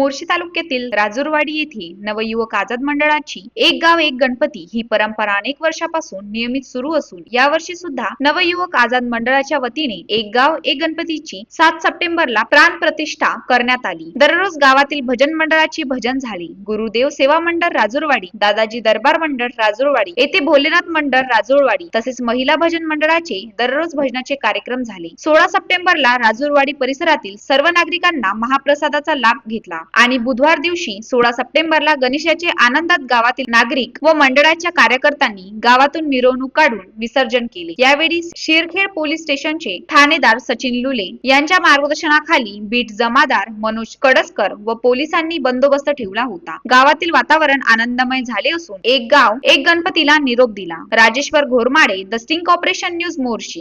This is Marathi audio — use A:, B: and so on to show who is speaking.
A: मोर्शी तालुक्यातील राजूरवाडी येथे नवयुवक आझाद मंडळाची एक गाव एक गणपती ही परंपरा अनेक वर्षापासून नियमित सुरू असून यावर्षी सुद्धा नवयुवक आझाद मंडळाच्या वतीने एक गाव एक गणपतीची सात सप्टेंबरला प्राण प्रतिष्ठा करण्यात आली. दररोज गावातील भजन मंडळाची भजन झाली. गुरुदेव सेवा मंडळ राजूरवाडी दादाजी दरबार मंडळ राजूरवाडी येथे भोलेनाथ मंडळ राजूरवाडी तसेच महिला भजन मंडळाचे दररोज भजनाचे कार्यक्रम झाले. सोळा सप्टेंबरला राजूरवाडी परिसरातील सर्व नागरिकांना महाप्रसादाचा लाभ घेतला. आणि बुधवार दिवशी सोळा सप्टेंबरला गणेशाचे आनंदात गावातील नागरिक व मंडळाच्या कार्यकर्त्यांनी गावातून मिरवणूक काढून विसर्जन केले. यावेळी शिरखेड पोलीस स्टेशनचे ठाणेदार सचिन लुले यांच्या मार्गदर्शनाखाली बीट जमादार मनोज कडसकर व पोलिसांनी बंदोबस्त ठेवला होता. गावातील वातावरण आनंदमय झाले असून एक गाव एक गणपतीला निरोप दिला. Rajeshwar Ghormade the sting corporation news Morshi.